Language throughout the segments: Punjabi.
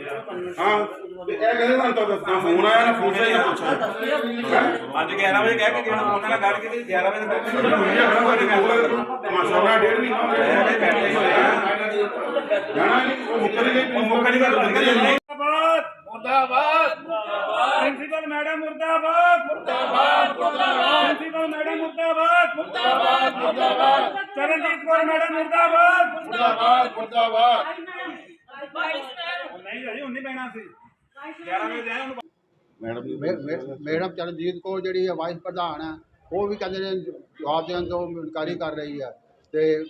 ਹਾਂ ਤੇ ਇਹ ਕਹਿੰਦੇ ਸਾਨੂੰ ਤਾਂ ਦੱਸਣਾ ਫੋਨ ਆਇਆ ਨਾ ਪੁੱਛਿਆ ਹੀ ਨਾ ਪੁੱਛਿਆ ਅੱਜ 11 ਵਜੇ ਕਹਿ ਕੇ ਗਿਆ ਉਹਨਾਂ ਨਾਲ ਗੱਲ ਕੀਤੀ 11 ਵਜੇ ਤੱਕ ਤਮਾਸ਼ਾ ਡੇਢ ਮਹੀਨਾ ਹੋ ਗਿਆ ਬੈਠੇ ਹੀ ਹੋਏ ਆ। ਜਾਣਾ ਨਹੀਂ ਉਹ ਮੁੱਕਰ ਗਈ ਮੁੱਕਰ ਹੀ ਗੱਲ ਨਿਕਲ ਜਾਂਦੀ ਮੁਰਦਾਬਾਦ ਪ੍ਰਿੰਸੀਪਲ ਮੈਡਮ ਮੁਰਦਾਬਾਦ ਮੁਰਦਾਬਾਦ ਮੁਰਦਾਬਾਦ ਪ੍ਰਿੰਸੀਪਲ ਮੈਡਮ ਮੁਰਦਾਬਾਦ ਮੁਰਦਾਬਾਦ ਮੁਰਦਾਬਾਦ ਚਰਨਜੀਤ ਕੌਰ ਮੈਡਮ ਮੁਰਦਾਬਾਦ ਮੁਰਦਾਬਾਦ ਮੁਰਦਾਬਾਦ ਨਹੀਂ ਜੀ ਹੁਣ ਨਹੀਂ ਪੈਣਾ ਸੀ 11 ਵਜੇ ਜਾਏ ਉਹਨੂੰ ਮੈਡਮ ਚਰਨਜੀਤ ਕੌਰ ਜਿਹੜੀ ਹੈ ਵਾਈਸ ਪ੍ਰਧਾਨ ਹੈ ਉਹ ਵੀ ਕਹਿੰਦੇ ਨੇ ਜਵਾਬ ਦੇਣ ਤੋਂ ਇਨਕਾਰੀ ਕਰ ਰਹੀ ਹੈ। ਤੇ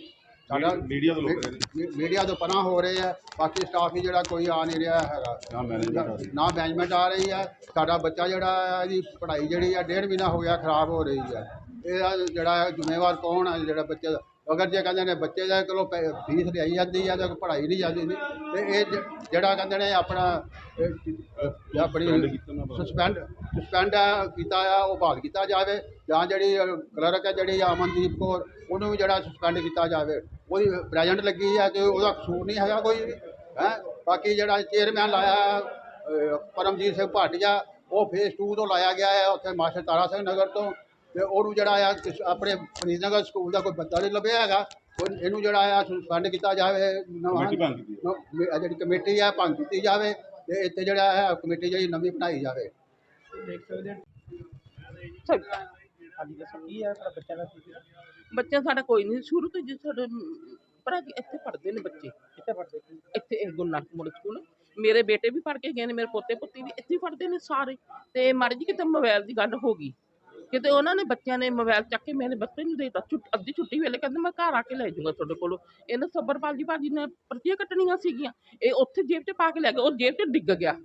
ਸਾਡਾ ਮੀਡੀਆ ਤੋਂ ਲੋਕ ਮੀਡੀਆ ਤੋਂ ਪਰਾਂ ਹੋ ਰਹੇ ਆ ਬਾਕੀ ਸਟਾਫ ਹੀ ਜਿਹੜਾ ਕੋਈ ਆ ਨਹੀਂ ਰਿਹਾ ਹੈਗਾ। ਨਾ ਮੈਨੇਜਮੈਂਟ ਨਾ ਮੈਨੇਜਮੈਂਟ ਆ ਰਹੀ ਹੈ ਸਾਡਾ ਬੱਚਾ ਜਿਹੜਾ ਹੈ ਇਹਦੀ ਪੜ੍ਹਾਈ ਜਿਹੜੀ ਆ ਡੇਢ ਮਹੀਨਾ ਹੋ ਗਿਆ ਖਰਾਬ ਹੋ ਰਹੀ ਹੈ। ਇਹਦਾ ਜਿਹੜਾ ਹੈ ਜ਼ਿੰਮੇਵਾਰ ਕੌਣ ਹੈ ਜਿਹੜਾ ਬੱਚੇ ਦਾ ਅਗਰ ਜੇ ਕਹਿੰਦੇ ਨੇ ਬੱਚੇ ਦਾ ਚਲੋ ਫੀਸ ਲਈ ਜਾਂਦੀ ਹੈ ਤਾਂ ਪੜ੍ਹਾਈ ਨਹੀਂ ਜਾਂਦੀ ਨਹੀਂ ਤੇ ਇਹ ਜ- ਜਿਹੜਾ ਕਹਿੰਦੇ ਨੇ ਆਪਣਾ ਆਪਣੀ ਸਸਪੈਂਡ ਸਸਪੈਂਡ ਕੀਤਾ ਆ ਉਹ ਬਹਾਲ ਕੀਤਾ ਜਾਵੇ। ਜਾਂ ਜਿਹੜੀ ਕਲਰਕ ਹੈ ਜਿਹੜੀ ਅਮਨਦੀਪ ਕੌਰ ਉਹਨੂੰ ਵੀ ਜਿਹੜਾ ਸਸਪੈਂਡ ਕੀਤਾ ਜਾਵੇ। ਉਹਦੀ ਪ੍ਰੈਜ਼ੈਂਟ ਲੱਗੀ ਹੈ ਤੇ ਉਹਦਾ ਕਸੂਰ ਨਹੀਂ ਹੈਗਾ ਕੋਈ ਵੀ ਹੈ? ਬਾਕੀ ਜਿਹੜਾ ਚੇਅਰਮੈਨ ਲਾਇਆ ਪਰਮਜੀਤ ਸਿੰਘ ਭਾਟੀਆ ਉਹ ਫੇਸ 2 ਤੋਂ ਲਾਇਆ ਗਿਆ ਹੈ ਉੱਥੇ ਮਾਸਟਰ ਤਾਰਾ ਸਿੰਘ ਨਗਰ ਤੋਂ। ਤੇ ਉਹਨੂੰ ਜਿਹੜਾ ਆ ਆਪਣੇ ਫਰੀਦਨਗਰ ਸਕੂਲ ਦਾ ਕੋਈ ਬੰਦਾ ਨਹੀਂ ਲੱਭਿਆ ਹੈਗਾ। ਉਹ ਇਹਨੂੰ ਜਿਹੜਾ ਆ ਸਸਪੈਂਡ ਕੀਤਾ ਜਾਵੇ ਨਵਾਂ। ਜਿਹੜੀ ਕਮੇਟੀ ਆ ਭੰਗ ਕੀਤੀ ਜਾਵੇ ਤੇ ਇੱਥੇ ਜਿਹੜਾ ਹੈ ਕਮੇਟੀ ਜਿਹੜੀ ਨਵੀਂ ਬਣਾਈ ਜਾਵੇ। ਬੱਚਾ ਸਾਡਾ ਕੋਈ ਨਹੀਂ ਸ਼ੁਰੂ ਤੋਂ ਜੀ ਸਾਡੇ ਭਰਾ ਜੀ ਇੱਥੇ ਪੜ੍ਹਦੇ ਨੇ ਬੱਚੇ। ਕਿੱਥੇ ਪੜ੍ਹਦੇ ਇੱਥੇ ਇਹ ਗੁਰੂ ਨਾਨਕ ਮੋੜ ਸਕੂਲ। ਮੇਰੇ ਬੇਟੇ ਵੀ ਪੜ੍ਹ ਕੇ ਗਏ ਨੇ ਮੇਰੇ ਪੋਤੇ ਪੁੱਤੀ ਵੀ ਇੱਥੇ ਹੀ ਪੜ੍ਹਦੇ ਨੇ ਸਾਰੇ। ਤੇ ਮਾੜੀ ਜੀ ਕਿਤੇ ਮੋਬਾਈਲ ਦੀ ਗੱਲ ਹੋ ਗਈ। ਕਿਤੇ ਉਹਨਾਂ ਨੇ ਬੱਚਿਆਂ ਨੇ ਮੋਬਾਈਲ ਚੱਕ ਕੇ ਮੇਰੇ ਬੱਚੇ ਨੂੰ ਦੇਤਾ, ਛੁੱਟ, ਅੱਧੀ ਛੁੱਟੀ ਵੇਲੇ ਕਹਿੰਦੇ ਮੈਂ ਘਰ ਆ ਕੇ ਲੈ ਜਾਊਂਗਾ ਤੁਹਾਡੇ ਕੋਲੋਂ। ਇਹਨੇ ਸੱਬਰਪਾਲ ਜੀ ਭਾਜੀ ਨੇ ਪਰਚੀਆਂ ਕੱਟਣੀਆਂ ਸੀਗੀਆਂ। ਇਹ ਉੱਥੇ ਜੇਬ 'ਚ ਪਾ ਕੇ ਲੈ ਗਿਆ ਉਹ ਜੇਬ 'ਚ ਡਿੱਗ ਗਿਆ।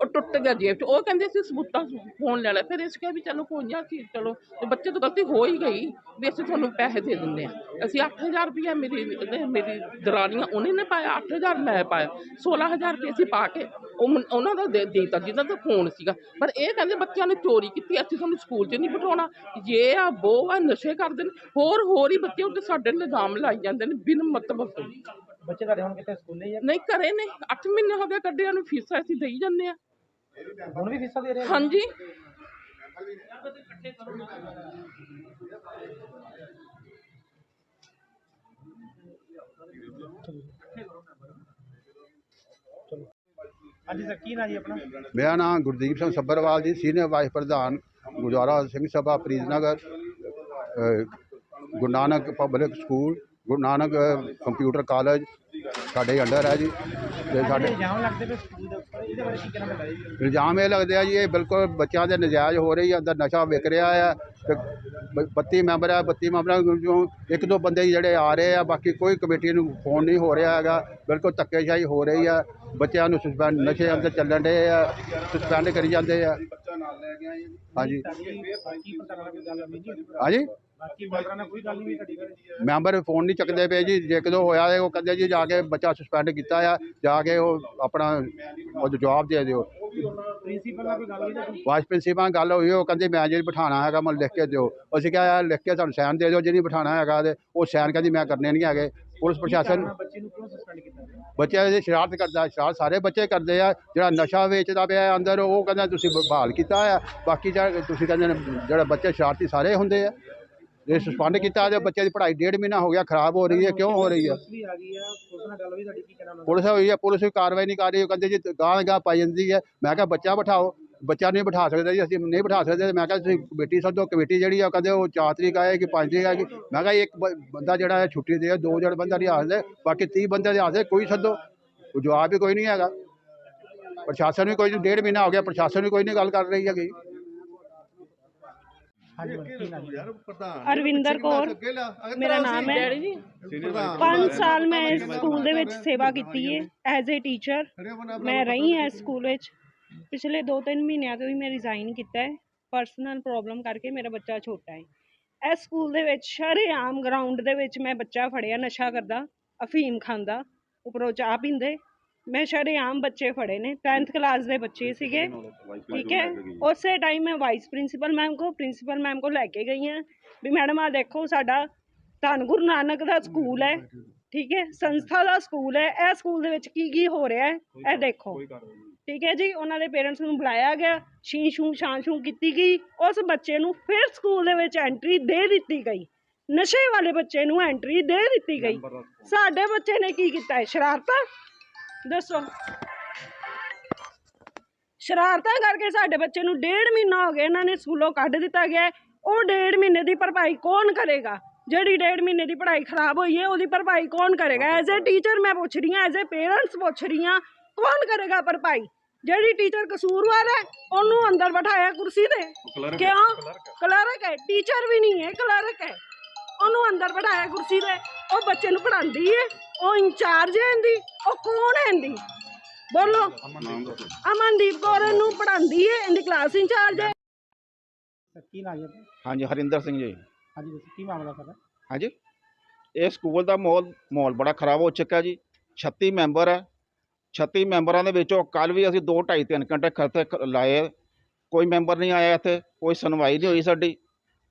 ਉਹ ਟੁੱਟ ਗਿਆ ਜੇਬ 'ਚ। ਉਹ ਕਹਿੰਦੇ ਸੀ ਸਬੂਤਾਂ ਫੋਨ ਲੈ ਲੈ। ਫਿਰ ਇਸ ਕਿਹਾ ਵੀ ਚਲੋ ਕੋਈ ਨਾ ਸੀ ਚਲੋ, ਤੇ ਬੱਚੇ ਤੋਂ ਗਲਤੀ ਹੋ ਹੀ ਗਈ ਵੀ ਅਸੀਂ ਤੁਹਾਨੂੰ ਪੈਸੇ ਦੇ ਦਿੰਦੇ ਆ ਅਸੀਂ 8000 ਰੁਪਇਆ ਮੇਰੀ ਮੇਰੀ ਦਰਾਨੀਆਂ ਉਹਨੇ ਨੇ ਪਾਇਆ 8000 ਮੈਂ ਪਾਇਆ। 16000 ਰੁਪਏ ਅਸੀਂ ਪਾ ਕੇ ਉਹ ਮੁੰ- ਉਹਨਾਂ ਦਾ ਦੇ ਦੇਤਾ ਜਿਹਦਾ ਦਾ ਫੋਨ ਸੀਗਾ। ਪਰ ਇਹ ਕਹਿੰਦੇ ਬੱਚਿਆਂ ਨੇ ਚੋਰੀ ਕੀਤੀ ਅਸੀਂ ਤੁਹਾਨੂੰ ਸਕੂਲ 'ਚ ਨਹੀਂ ਬਿਠਾਉਣਾ। ਜੇ ਆ ਬੋ ਆ ਨਸ਼ੇ ਕਰਦੇ ਨੇ ਹੋਰ ਹੋਰ ਹੀ ਬੱਚੇ ਉੱਤੇ ਸਾਡੇ ਇਲਜ਼ਾਮ ਲਾਈ ਜਾਂਦੇ ਨੇ ਬਿਨ ਮਤਲਬ ਤੋਂ। ਬੱਚੇ ਤੁਹਾਡੇ ਹੁਣ ਕਿਤੇ ਸਕੂਲੇ ਹੀ ਆ? ਨਹੀਂ ਘਰੇ ਨੇ। 8 ਮਹੀਨੇ ਹੋ ਗਏ ਕੱਢਿਆਂ ਨੂੰ ਫੀਸਾਂ ਅਸੀਂ ਦੇਈ ਜਾਂਦੇ ਆ ਹੁਣ ਵੀ ਫੀਸਾਂ ਦੇ ਰਹੇ ਆ ਹਾਂਜੀ। ਹਾਂਜੀ ਸਰ ਕੀ ਨਾਂ ਜੀ ਆਪਣਾ? ਮੇਰਾ ਨਾਮ ਗੁਰਦੀਪ ਸਿੰਘ ਸੱਬਰਵਾਲ ਜੀ ਸੀਨੀਅਰ ਵਾਈਸ ਪ੍ਰਧਾਨ ਗੁਰਦੁਆਰਾ ਸਿੰਘ ਸਭਾ ਫਰੀਦਨਗਰ ਅਹ, Guru Nanak public school Guru Nanak computer college ਸਾਡੇ ਅੰਡਰ ਹੈ ਜੀ ਤੇ ਸਾਡੇ ਇਲਜ਼ਾਮ ਲੱਗਦੇ ਪਏ ਸਕੂਲ ਦੇ ਉੱਪਰ ਇਹਦੇ ਬਾਰੇ ਕੀ ਕਹਿਣਾ ਜੀ? ਇਲਜ਼ਾਮ ਇਹ ਲੱਗਦੇ ਆ ਜੀ ਇਹ ਬਿਲਕੁਲ ਬੱਚਿਆਂ ਦੇ ਨਜਾਇਜ਼ ਹੋ ਰਹੀ ਹੈ ਅੰਦਰ ਨਸ਼ਾ ਵਿਕ ਰਿਹਾ ਆ ਤੇ ਬ- 32 ਮੈਂਬਰ ਆ 32 ਮੈਂਬਰਾਂ ਵਿੱਚੋਂ ਇੱਕ ਦੋ ਬੰਦੇ ਹੀ ਜਿਹੜੇ ਆ ਰਹੇ ਆ ਬਾਕੀ ਕੋਈ ਕਮੇਟੀ ਨੂੰ ਫੋਨ ਨਹੀਂ ਹੋ ਰਿਹਾ ਹੈਗਾ ਬਿਲਕੁਲ ਧੱਕੇਸ਼ਾਹੀ ਹੋ ਰਹੀ ਆ ਬੱਚਿਆਂ ਨੂੰ ਸਸਪੈਂਡ ਨਸ਼ੇ ਅੰਦਰ ਚੱਲਣ ਦੇ ਆ ਸਸਪੈਂਡ ਕਰੀ ਜਾਂਦੇ ਆ। ਜੀ। ਹਾਂਜੀ। ਨਹੀਂ ਜੀ। ਹਾਂਜੀ? ਮੈਂਬਰਾਂ ਨਹੀਂ ਫੋਨ ਨਹੀਂ ਚੱਕਦੇ ਪਏ ਜੀ। ਜੇ ਕਦੋਂ ਹੋਇਆ ਹੈ ਉਹ ਕਹਿੰਦੇ ਜੀ ਜਾ ਕੇ ਬੱਚਾ ਸਸਪੈਂਡ ਕੀਤਾ ਆ। ਜਾ ਕੇ ਉਹ ਆਪਣਾ ਉਹ ਜਵਾਬ ਦੇ ਦਿਓ। ਨਹੀਂ ਵਾਈਸ ਪ੍ਰਿੰਸੀਪਲ ਨਾਲ ਗੱਲ ਹੋਈ ਉਹ ਕਹਿੰਦੇ ਮੈਂ ਜਿਹੜੀ ਬਿਠਾਣਾ ਹੈਗਾ ਮੈਨੂੰ ਲਿਖ ਕੇ ਦਿਓ। ਅਸੀਂ ਕਿਹਾ ਯਾਰ ਲਿਖ ਕੇ ਤੁਹਾਨੂੰ ਸਾਈਨ ਦੇ ਦਿਓ ਜਿਹਨੀ ਬਿਠਾਣਾ ਹੈਗਾ ਤੇ ਉਹ ਸਾਈਨ ਕਹਿੰਦੀ ਮੈਂ ਕਰਨੇ ਨਹੀਂ ਹੈਗੇ। ਪੁਲਿਸ ਪ੍ਰਸ਼ਾਸਨ ਕਾਰਨ ਬੱਚੇ ਨੂੰ ਕਿਉਂ ਸਸਪੈਂਡ ਕੀਤਾ ਗਿਆ? ਬੱਚੇ ਦੀ ਸ਼ਰਾਰਤ ਕਰਦਾ ਸ਼ਰਾਰਤ ਸਾਰੇ ਬੱਚੇ ਕਰਦੇ ਆ ਜਿਹੜਾ ਨਸ਼ਾ ਵੇਚਦਾ ਪਿਆ ਅੰਦਰ ਉਹ ਕਹਿੰਦਾ ਤੁਸੀਂ ਬਹਾਲ ਕੀਤਾ ਆ ਬਾਕੀ ਜਿਹੜਾ ਤੁਸੀਂ ਕਹਿੰਦੇ ਜਿਹੜਾ ਬੱਚੇ ਸ਼ਰਾਰਤੀ ਸਾਰੇ ਹੁੰਦੇ ਆ ਇਹ ਸਸਪੈਂਡ ਕੀਤਾ ਤੇ ਬੱਚੇ ਦੀ ਪੜ੍ਹਾਈ ਡੇਢ ਮਹੀਨਾ ਹੋ ਗਿਆ ਖਰਾਬ ਹੋ ਰਹੀ ਹੈ ਕਿਉਂ ਹੋ ਰਹੀ ਹੈ? ਪੁਲਿਸ ਹੋਈ ਹੈ ਪੁਲਿਸ ਵੀ ਕਾਰਵਾਈ ਨਹੀਂ ਕਰ ਰਹੀ ਉਹ ਕਹਿੰਦੇ ਜੀ ਗਾਂ ਗਾਂ ਪਾਈ ਜਾਂਦੀ ਹੈ ਮੈਂ ਕਿਹਾ ਬੱਚਾ ਬਿਠਾਓ ਬੱਚਾ ਨਹੀਂ ਬਿਠਾ ਸਕਦੇ ਜੀ ਅਸੀਂ ਨਹੀਂ ਬਿਠਾ ਸਕਦੇ। ਮੈਂ ਕਿਹਾ ਤੁਸੀਂ ਕਮੇਟੀ ਸੱਦੋ ਕਮੇਟੀ ਜਿਹੜੀ ਆ ਕਹਿੰਦੇ ਉਹ ਚਾਰ ਤਰੀਕ ਆਏਗੀ ਪੰਜ ਤਰੀਕ ਆਏਗੀ। ਮੈਂ ਕਿਹਾ ਇੱਕ ਬ- ਬੰਦਾ ਜਿਹੜਾ ਹੈ ਛੁੱਟੀ ਦੇ ਦੋ ਜਣ ਬੰਦਾ ਨਹੀਂ ਆਸਦੇ ਬਾਕੀ 30 ਬੰਦੇ ਦੇ ਆਸਦੇ ਕੋਈ ਸੱਦੋ। ਉਹ ਜਵਾਬ ਵੀ ਕੋਈ ਨਹੀਂ ਹੈਗਾ। ਪ੍ਰਸ਼ਾਸਨ ਵੀ ਕੋਈ ਨਹੀਂ ਡੇਢ ਮਹੀਨਾ ਹੋ ਗਿਆ ਪ੍ਰਸ਼ਾਸਨ ਵੀ ਕੋਈ ਨਹੀਂ ਗੱਲ ਕਰ ਰਹੀ ਹੈਗੀ। ਹਾਂਜੀ ਮੈਡਮ, ਕੀ ਨਾਂ ਜੀ ਅਰਵਿੰਦਰ ਕੌਰ। ਮੇਰਾ ਨਾਮ ਹੈ। ਡੈਡੀ ਜੀ 5 ਸਾਲ ਮੈਂ ਇਸ ਸਕੂਲ ਦੇ ਵਿੱਚ ਸੇਵਾ ਕੀਤੀ ਹੈ ਐਜ਼ ਅ ਟੀਚਰ। ਮੈਂ ਰਹੀ ਹਾਂ ਇਸ ਸਕੂਲ ਵਿੱਚ। ਪਿਛਲੇ 2-3 ਮਹੀਨਿਆਂ ਤੋਂ ਹੀ ਮੈਂ ਰਿਜ਼ਾਈਨ ਕੀਤਾ ਹੈ ਪਰਸਨਲ ਪ੍ਰੋਬਲਮ ਕਰਕੇ ਮੇਰਾ ਬੱਚਾ ਛੋਟਾ ਹੈ। ਇਸ ਸਕੂਲ ਦੇ ਵਿੱਚ ਸ਼ਰੇਆਮ ਗਰਾਊਂਡ ਦੇ ਵਿੱਚ ਮੈਂ ਬੱਚਾ ਫੜਿਆ, ਨਸ਼ਾ ਕਰਦਾ, ਅਫੀਮ ਖਾਂਦਾ, ਉੱਪਰੋਂ ਚਾਹ ਪੀਂਦੇ, ਮੈਂ ਸ਼ਰੇਆਮ ਬੱਚੇ ਫੜੇ ਨੇ 10th ਕਲਾਸ ਦੇ ਬੱਚੇ ਸੀਗੇ, ਠੀਕ ਹੈ? ਉਸੇ ਟਾਈਮ ਮੈਂ ਵਾਈਸ ਪ੍ਰਿੰਸੀਪਲ ਮੈਮ ਕੋ ਪ੍ਰਿੰਸੀਪਲ ਮੈਮ ਕੋ ਲੈ ਕੇ ਗਈ ਹਾਂ, ਵੀ ਮੈਡਮ ਆ ਦੇਖੋ ਸਾਡਾ ਧੰਨ ਗੁਰੂ ਨਾਨਕ ਦਾ ਸਕੂਲ ਹੈ, ਠੀਕ ਹੈ? ਸੰਸਥਾ ਦਾ ਸਕੂਲ ਹੈ, ਇਹ ਸਕੂਲ ਦੇ ਵਿੱਚ ਕੀ ਕੀ ਹੋ ਰਿਹਾ ਹੈ, ਇਹ ਦੇਖੋ। ਠੀਕ ਹੈ ਜੀ ਉਹਨਾਂ ਦੇ ਪੇਰੈਂਟਸ ਨੂੰ ਬੁਲਾਇਆ ਗਿਆ ਛੀ ਛੂ ਛਾਂ ਛੂ ਕੀਤੀ ਗਈ ਉਸ ਬੱਚੇ ਨੂੰ ਫਿਰ ਸਕੂਲ ਦੇ ਵਿੱਚ ਐਂਟਰੀ ਦੇ ਦਿੱਤੀ ਗਈ। ਨਸ਼ੇ ਵਾਲੇ ਬੱਚੇ ਨੂੰ ਐਂਟਰੀ ਦੇ ਦਿੱਤੀ ਗਈ। ਸਾਡੇ ਬੱਚੇ ਨੇ ਕੀ ਕੀਤਾ ਹੈ? ਸ਼ਰਾਰਤਾਂ? ਦੱਸੋ। ਸ਼ਰਾਰਤਾਂ ਕਰਕੇ ਸਾਡੇ ਬੱਚੇ ਨੂੰ ਡੇਢ ਮਹੀਨਾ ਹੋ ਗਿਆ ਇਹਨਾਂ ਨੇ ਸਕੂਲੋਂ ਕੱਢ ਦਿੱਤਾ ਗਿਆ। ਉਹ ਡੇਢ ਮਹੀਨੇ ਦੀ ਭਰਪਾਈ ਕੌਣ ਕਰੇਗਾ? ਜਿਹੜੀ ਡੇਢ ਮਹੀਨੇ ਦੀ ਪੜ੍ਹਾਈ ਖਰਾਬ ਹੋਈ ਹੈ ਉਹਦੀ ਭਰਪਾਈ ਕੌਣ ਕਰੇਗਾ? ਐਜ਼ ਅ ਟੀਚਰ ਮੈਂ ਪੁੱਛ ਰਹੀ ਹਾਂ ਐਜ਼ ਅ ਪੇਰੈਂਟਸ ਪੁੱਛ ਰਹੀ ਹਾਂ ਕੌਣ ਕਰੇਗਾ ਭਰਪਾਈ? ਜਿਹੜੀ ਟੀਚਰ ਕਸੂਰਵਾਰ ਹੈ ਉਹਨੂੰ ਅੰਦਰ ਬਿਠਾਇਆ ਕੁਰਸੀ ਤੇ। ਕਿਉਂ? ਕਲਰਕ ਹੈ। ਟੀਚਰ ਵੀ ਨਹੀਂ ਹੈ ਕਲਰਕ ਹੈ। ਉਹਨੂੰ ਅੰਦਰ ਬਿਠਾਇਆ ਕੁਰਸੀ ਤੇ ਉਹ ਬੱਚੇ ਨੂੰ ਪੜ੍ਹਾਉਂਦੀ ਹੈ ਉਹ ਇੰਚਾਰਜ ਹੈ ਇਹਦੀ ਉਹ ਕੌਣ ਹੈ ਇਹਦੀ? ਬੋਲੋ। ਅਮਨਦੀਪ ਕੌਰ ਨੂੰ ਪੜ੍ਹਾਉਂਦੀ ਹੈ ਇਹਦੀ ਕਲਾਸ ਇੰਚਾਰਜ ਹੈ। ਸਰ ਕੀ ਨਾਮ ਹੈ? ਹਾਂਜੀ ਹਰਿੰਦਰ ਸਿੰਘ ਜੀ। ਹਾਂਜੀ ਦੱਸੋ ਕੀ ਮਾਮਲਾ ਸਾਡਾ ਹਾਂਜੀ। ਇਹ ਸਕੂਲ ਦਾ ਮਾਹੌਲ ਮਾਹੌਲ ਬੜਾ ਖਰਾਬ ਹੋ ਚੁੱਕਾ ਜੀ। 36 ਮੈਂਬਰ ਹੈ 36 ਮੈਂਬਰਾਂ ਦੇ ਵਿੱਚੋਂ ਕੱਲ ਵੀ ਅਸੀਂ 2 2.5 3 ਘੰਟੇ ਖਰਚ ਲਾਏ। ਕੋਈ ਮੈਂਬਰ ਨਹੀਂ ਆਇਆ ਇੱਥੇ ਕੋਈ ਸੁਣਵਾਈ ਨਹੀਂ ਹੋਈ ਸਾਡੀ।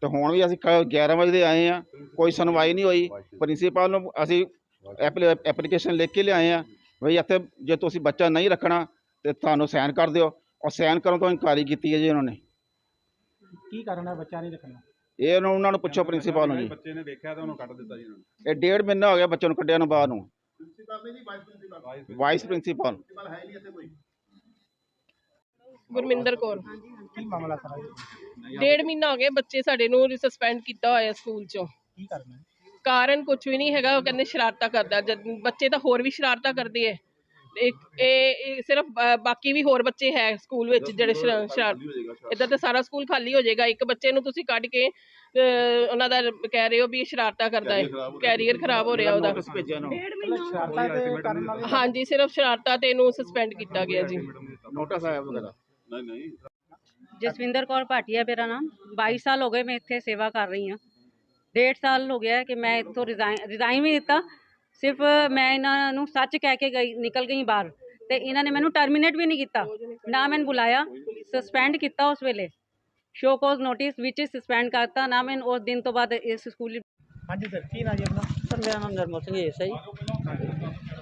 ਤੇ ਹੁਣ ਵੀ ਅਸੀਂ ਕ- 11 ਵਜੇ ਦੇ ਆਏ ਆ ਕੋਈ ਸੁਣਵਾਈ ਨਹੀਂ ਹੋਈ। ਪ੍ਰਿੰਸੀਪਲ ਨੂੰ ਅਸੀਂ ਐਪਲੀਕੇਸ਼ਨ ਲਿਖ ਕੇ ਲਿਆਏ ਆ ਵੀ ਇੱਥੇ ਜੇ ਤੁਸੀਂ ਬੱਚਾ ਨਹੀਂ ਰੱਖਣਾ ਤੇ ਤੁਹਾਨੂੰ ਸਾਈਨ ਕਰ ਦਿਓ। ਔਰ ਸਾਈਨ ਕਰਨ ਤੋਂ ਇਨਕਾਰੀ ਕੀਤੀ ਹੈ ਜੀ ਉਹਨਾਂ ਨੇ। ਕੀ ਕਾਰਨ ਹੈ ਬੱਚਾ ਨਹੀਂ ਰੱਖਣਾ? ਇਹ ਉਹਨਾਂ ਉਹਨਾਂ ਨੂੰ ਪੁੱਛੋ ਪ੍ਰਿੰਸੀਪਲ ਨੂੰ ਜੀ। ਬੱਚੇ ਨੇ ਦੇਖਿਆ ਤਾਂ ਉਹਨੂੰ ਕੱਢ ਦਿੱਤਾ ਜੀ ਇਹਨਾਂ ਨੇ। ਇਹ ਡੇਢ ਮਹੀਨਾ ਹੋ ਗਿਆ ਬੱਚੇ ਨੂੰ ਕੱਢਿਆ ਨੂੰ ਬਾਹਰ ਨੂੰ। ਪ੍ਰਿੰਸੀਪਲ ਨਹੀਂ ਜੀ vice principal. Vice principal principal ਹੈ ਨਹੀਂ ਇੱਥੇ ਕੋਈ। ਗੁਰਮਿੰਦਰ ਕੌਰ। ਕੀ ਮਾਮਲਾ ਸਾਰਾ ਜੀ? ਡੇਢ ਮਹੀਨਾ ਹੋ ਗਿਆ ਬੱਚੇ ਸਾਡੇ ਨੂੰ ਸਸਪੈਂਡ ਕੀਤਾ ਹੋਇਆ ਸਕੂਲ ਚੋਂ। ਕੀ ਕਾਰਨ ਹੈ? ਕਾਰਨ ਕੁਝ ਵੀ ਨਹੀਂ ਹੈਗਾ ਉਹ ਕਹਿੰਦੇ ਸ਼ਰਾਰਤਾਂ ਕਰਦਾ ਜਦ ਬੱਚੇ ਤਾਂ ਹੋਰ ਵੀ ਸ਼ਰਾਰਤਾਂ ਕਰਦੇ ਐ। ਇਹ ਇਹ ਸਿਰਫ ਬਾਕੀ ਵੀ ਹੋਰ ਬੱਚੇ ਹੈ ਸਕੂਲ ਵਿੱਚ ਜਿਹੜੇ ਸ਼ਰਾ- ਸ਼ਰਾਰਤ ਇਦਾਂ ਤਾਂ ਸਾਰਾ ਸਕੂਲ ਖਾਲੀ ਹੋ ਜਾਏਗਾ। ਇੱਕ ਬੱਚੇ ਨੂੰ ਤੁਸੀਂ ਕੱਢ ਕੇ ਅਹ, ਉਹਨਾਂ ਦਾ ਕਹਿ ਰਹੇ ਹੋ ਵੀ ਇਹ ਸ਼ਰਾਰਤਾਂ ਕਰਦਾ ਹੈ। ਕੈਰੀਅਰ ਖਰਾਬ ਹੋ ਰਿਹਾ ਉਹਦਾ। ਭੇਜਿਆ ਨੂੰ। ਸ਼ਰਾਰਤਾਂ ਕਰਨ ਹਾਂਜੀ ਸਿਰਫ ਸ਼ਰਾਰਤਾਂ ਤੇ ਇਹਨੂੰ ਸਸਪੈਂਡ ਕੀਤਾ ਗਿਆ ਜੀ। ਨੋਟਿਸ ਆਇਆ ਵਗੈਰਾ ਨਹੀਂ ਨਹੀਂ। ਜਸਵਿੰਦਰ ਕੌਰ ਭਾਟੀਆ ਮੇਰਾ ਨਾਮ। 22 ਸਾਲ ਹੋ ਗਏ ਮੈਂ ਇੱਥੇ ਸੇਵਾ ਕਰ ਰਹੀ ਹਾਂ। ਡੇਢ ਸਾਲ ਹੋ ਗਿਆ ਕਿ ਮੈਂ ਇੱਥੋਂ ਰਿਜ਼ਾਈਨ ਰਿਜ਼ਾਈਨ ਵੀ ਦਿੱਤਾ। ਸਿਰਫ ਮੈਂ ਇਹਨਾਂ ਨੂੰ ਸੱਚ ਕਹਿ ਕੇ ਗਈ ਨਿਕਲ ਗਈ ਬਾਹਰ। ਤੇ ਇਹਨਾਂ ਨੇ ਮੈਨੂੰ ਟਰਮੀਨੇਟ ਵੀ ਨਹੀਂ ਕੀਤਾ। ਨਾ ਮੈਨੂੰ ਬੁਲਾਇਆ ਸਸਪੈਂਡ ਕੀਤਾ ਉਸ ਵੇਲੇ। ਸ਼ੋ ਕੋਜ਼ ਨੋਟਿਸ ਵਿੱਚ ਸਸਪੈਂਡ ਕਰਤਾ ਨਾ ਮੈਂ ਉਸ ਦਿਨ ਤੋਂ ਬਾਅਦ ਇਸ ਸਕੂਲ ਹਾਂਜੀ ਸਰ ਕੀ ਨਾਮ ਜੀ ਆਪਣਾ? ਸਰ ਮੇਰਾ ਨਾਮ ਨਿਰਮਲ ਸਿੰਘ ਹੈ ਜੀ।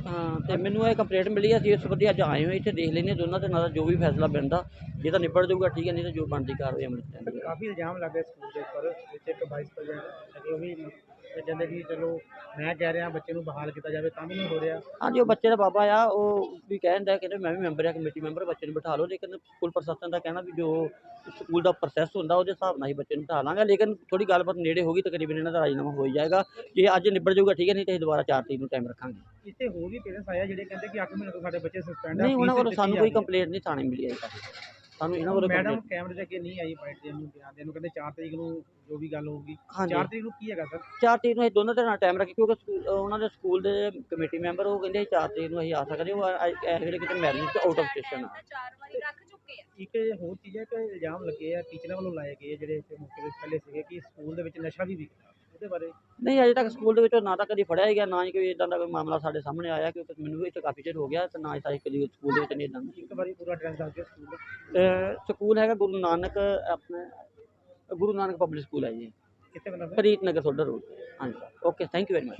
ਹਾਂ ਤੇ ਮੈਨੂੰ ਇਹ ਕੰਪਲੇਂਟ ਮਿਲੀ ਹੈ ਅਸੀਂ ਇਸ ਸੰਬੰਧੀ ਅੱਜ ਆਏ ਹੋਏ ਇੱਥੇ ਦੇਖ ਲੈਂਦੇ ਹਾਂ ਦੋਨਾਂ ਦੇ ਨਾਲ ਜੋ ਵੀ ਫੈਸਲਾ ਬਣਦਾ ਜੇ ਤਾਂ ਨਿਬੜ ਜਾਊਗਾ ਠੀਕ ਹੈ ਨਹੀਂ ਤਾਂ ਜੋ ਬਣਦੀ ਕਾਰਵਾਈ ਅਮਲ ਚ ਕਾਫੀ ਇਲਜ਼ਾਮ ਲੱਗ ਸਕੂਲ ਦੇ ਉੱਪਰ ਵਿੱਚ ਇੱਕ ਵਾਈਸ ਪ੍ਰੈਜ਼ੀਡੈਂਟ ਉਹ ਵੀ ਕਹਿੰਦੇ ਕਿ ਚਲੋ ਮੈਂ ਕਹਿ ਰਿਹਾ ਬੱਚੇ ਨੂੰ ਬਹਾਲ ਕੀਤਾ ਜਾਵੇ ਤਾਂ ਵੀ ਨਹੀਂ ਹੋ ਰਿਹਾ। ਹਾਂਜੀ ਉਹ ਬੱਚੇ ਦਾ ਬਾਬਾ ਆ ਉਹ ਵੀ ਕਹਿੰਦਾ ਕਹਿੰਦੇ ਮੈਂ ਵੀ ਮੈਂਬਰ ਆ ਕਮੇਟੀ ਮੈਂਬਰ ਬੱਚੇ ਨੂੰ ਬਿਠਾ ਲਓ ਲੇਕਿਨ ਸਕੂਲ ਪ੍ਰਸ਼ਾਸਨ ਦਾ ਕਹਿਣਾ ਵੀ ਜੋ ਸਕੂਲ ਦਾ ਪ੍ਰੋਸੈਸ ਹੁੰਦਾ ਉਹਦੇ ਹਿਸਾਬ ਨਾਲ ਹੀ ਬੱਚੇ ਨੂੰ ਬਿਠਾ ਲਾਂਗੇ ਲੇਕਿਨ ਥੋੜੀ ਗੱਲਬਾਤ ਨੇੜੇ ਹੋ ਗਈ ਤਕਰੀਬਨ ਇਹਨਾਂ ਦਾ ਰਾਜੀਨਾਮਾ ਹੋ ਹੀ ਜਾਏਗਾ। ਜੇ ਅੱਜ ਨਿਬੜ ਜਾਊਗਾ ਠੀਕ ਹੈ ਨਹੀਂ ਤਾਂ ਦੁਬਾਰਾ 4 ਤਰੀਕ ਨੂੰ ਟਾਈਮ ਰੱਖਾਂਗੇ। ਇੱਥੇ ਹੋਰ ਵੀ ਪੇਰੈਂਟਸ ਆਇਆ ਜਿਹੜੇ ਕਹਿੰਦੇ ਕਿ 8 ਮਹੀਨੇ ਤੋਂ ਸਾਡੇ ਬੱਚੇ ਸਸਪੈਂਡ ਆ ਨਹੀਂ ਉਹਨਾਂ ਵੱਲੋਂ ਸਾਨੂੰ ਕੋਈ। ਕੰਪਲੇਂਟ ਨਹੀਂ ਥਾਣੇ ਮਿਲੀ ਹੈ ਸਾਨੂੰ ਇਹਨਾਂ ਵੱਲੋਂ ਮੈਡਮ complaint- ਕੈਮਰੇ ਦੇ ਅੱਗੇ ਨਹੀਂ ਆਈ ਬਾਈਟ ਦੇ ਨੂੰ ਬਿਆਨ ਦੇਣ ਨੂੰ ਕਹਿੰਦੇ 4 ਤਰੀਕ ਨੂੰ ਜੋ ਵੀ ਗੱਲ ਹੋਊਗੀ। ਹਾਂਜੀ। 4 ਤਰੀਕ ਨੂੰ ਕੀ ਹੈਗਾ ਸਰ? ਚਾਰ ਤਰੀਕ ਨੂੰ ਅਸੀਂ ਦੋਨਾਂ ਤਰ੍ਹਾਂ ਟਾਈਮ ਰੱਖੀ ਕਿਉਂਕਿ ਅਹ ਉਹਨਾਂ ਦੇ ਸਕੂਲ ਦੇ ਕਮੇਟੀ ਮੈਂਬਰ ਉਹ ਕਹਿੰਦੇ ਚਾਰ ਤਰੀਕ ਨੂੰ ਅਸੀਂ ਆ ਸਕਦੇ ਹਾਂ ਉਹ ਇਹ ਜਿਹੜੇ ਕਿਤੇ ਮੈਰਿਜ ਤੇ ਆਊਟ ਆਫ ਸਟੇਸ਼ਨ ਆ। ਇੱਕ ਹੋਰ ਚੀਜ਼ ਹੈ ਕਿ ਇਲਜ਼ਾਮ ਲੱਗੇ ਆ ਟੀਚਰਾਂ ਵੱਲੋਂ ਲਾਏ ਗਏ ਆ ਜਿਹੜੇ ਇੱਥੇ ਮੌਕੇ ਤੇ ਪਹਿਲੇ ਸੀਗੇ ਕਿ ਸਕੂਲ ਦੇ ਵਿੱਚ ਨਸ਼ਾ ਵੀ ਵਿਕਦਾ। ਬਾਰੇ? ਨਹੀਂ ਅਜੇ ਤੱਕ ਸਕੂਲ ਦੇ ਵਿੱਚੋਂ ਨਾ ਤਾਂ ਕਦੀ ਫੜਿਆ ਗਿਆ ਨਾ ਹੀ ਕੋਈ ਇਦਾਂ ਦਾ ਕੋਈ ਮਾਮਲਾ ਸਾਡੇ ਸਾਹਮਣੇ ਆਇਆ ਕਿਉਂਕਿ ਮੈਨੂੰ ਵੀ ਇੱਥੇ ਕਾਫੀ ਚਿਰ ਹੋ ਗਿਆ ਤੇ ਨਾ ਹੀ ਸਾਡੀ ਕਦੀ ਸਕੂਲ ਦੇ ਵਿੱਚ ਨਹੀਂ ਇਦਾਂ ਇੱਕ ਵਾਰੀ ਪੂਰਾ ਐਡਰੈਸ ਦੱਸ ਦਿਓ ਸਕੂਲ ਦਾ। ਸਕੂਲ ਹੈਗਾ ਗੁਰੂ ਨਾਨਕ ਆਪਣੇ ਗੁਰੂ ਨਾਨਕ ਪਬਲਿਕ ਸਕੂਲ ਹੈ ਜੀ। ਕਿੱਥੇ ਬੰਦਾ ਫਰੀਦ ਨਗਰ ਸੋਡਰ ਰੋਡ ਹਾਂਜੀ। Okay thank you very much